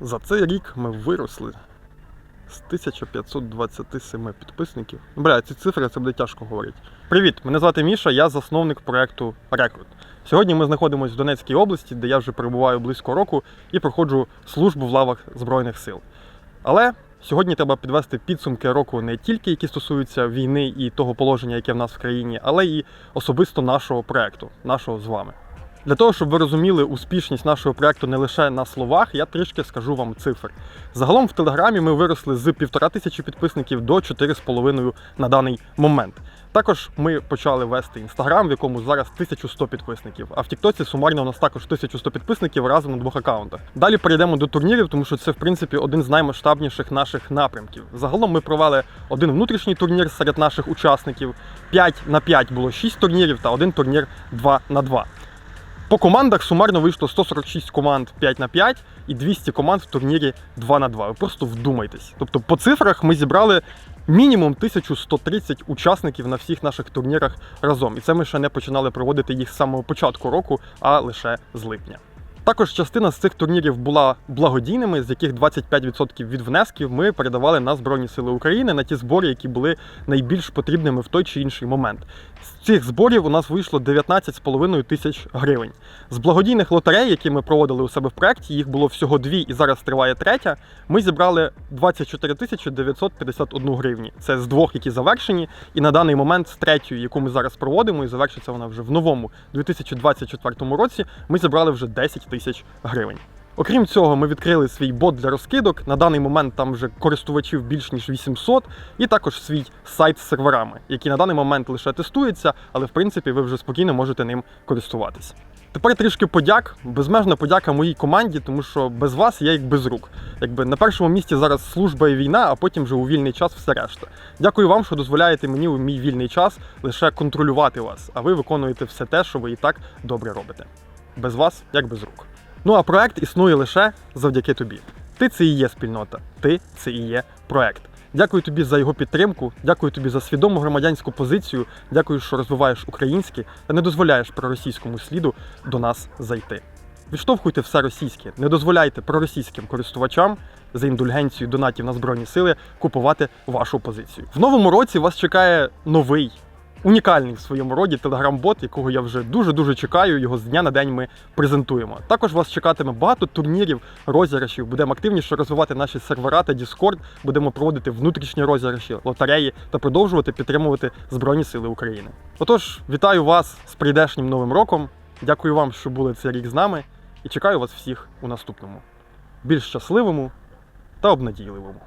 За цей рік ми виросли з 1527 підписників. Бля, ці цифри це буде тяжко говорити. Привіт, мене звати Міша, я засновник проекту Рекрут. Сьогодні ми знаходимося в Донецькій області, де я вже перебуваю близько року і проходжу службу в лавах Збройних сил. Але сьогодні треба підвести підсумки року не тільки які стосуються війни і того положення, яке в нас в країні, але і особисто нашого проекту, нашого з вами. Для того, щоб ви розуміли успішність нашого проекту не лише на словах, я трішки скажу вам цифр. Загалом в Телеграмі ми виросли з півтора тисячі підписників до 4,5 на даний момент. Також ми почали вести інстаграм, в якому зараз 1100 підписників. А в Тіктоці сумарно у нас також 1100 підписників разом на двох аккаунтах. Далі перейдемо до турнірів, тому що це в принципі один з наймасштабніших наших напрямків. Загалом ми провели один внутрішній турнір серед наших учасників. 5 на 5 було 6 турнірів та один турнір 2 на 2. По командах сумарно вийшло 146 команд 5 на 5 і 200 команд в турнірі 2 на 2. Ви просто вдумайтесь. Тобто по цифрах ми зібрали мінімум 1130 учасників на всіх наших турнірах разом. І це ми ще не починали проводити їх з самого початку року, а лише з липня. Також частина з цих турнірів була благодійними, з яких 25% від внесків ми передавали на Збройні Сили України на ті збори, які були найбільш потрібними в той чи інший момент. З цих зборів у нас вийшло 19,5 тисяч гривень. З благодійних лотерей, які ми проводили у себе в проєкті, їх було всього дві і зараз триває третя. Ми зібрали 24 тисячі 951 гривні. Це з двох, які завершені, і на даний момент з третьої, яку ми зараз проводимо, і завершиться вона вже в новому 2024 році. Ми зібрали вже 10 тисяч гривень. Окрім цього, ми відкрили свій бот для розкидок. На даний момент там вже користувачів більш ніж 800, і також свій сайт з серверами, який на даний момент лише тестується, але в принципі ви вже спокійно можете ним користуватись. Тепер трішки подяк, безмежна подяка моїй команді, тому що без вас я як без рук. Якби на першому місці зараз служба і війна, а потім вже у вільний час все решта. Дякую вам, що дозволяєте мені у мій вільний час лише контролювати вас, а ви виконуєте все те, що ви і так добре робите. Без вас як без рук. Ну а проект існує лише завдяки тобі. Ти це і є спільнота, ти це і є проект. Дякую тобі за його підтримку, дякую тобі за свідому громадянську позицію, дякую, що розвиваєш українське та не дозволяєш проросійському сліду до нас зайти. Відштовхуйте все російське, не дозволяйте проросійським користувачам за індульгенцією донатів на Збройні Сили купувати вашу позицію. В новому році вас чекає новий унікальний в своєму роді телеграм-бот, якого я вже дуже-дуже чекаю. Його з дня на день ми презентуємо. Також вас чекатиме багато турнірів, розіграшів. Будемо активніше розвивати наші сервера та Discord, будемо проводити внутрішні розіграші, лотереї та продовжувати підтримувати Збройні Сили України. Отож, вітаю вас з прийдешнім новим роком. Дякую вам, що були цей рік з нами, і чекаю вас всіх у наступному, більш щасливому та обнадійливому.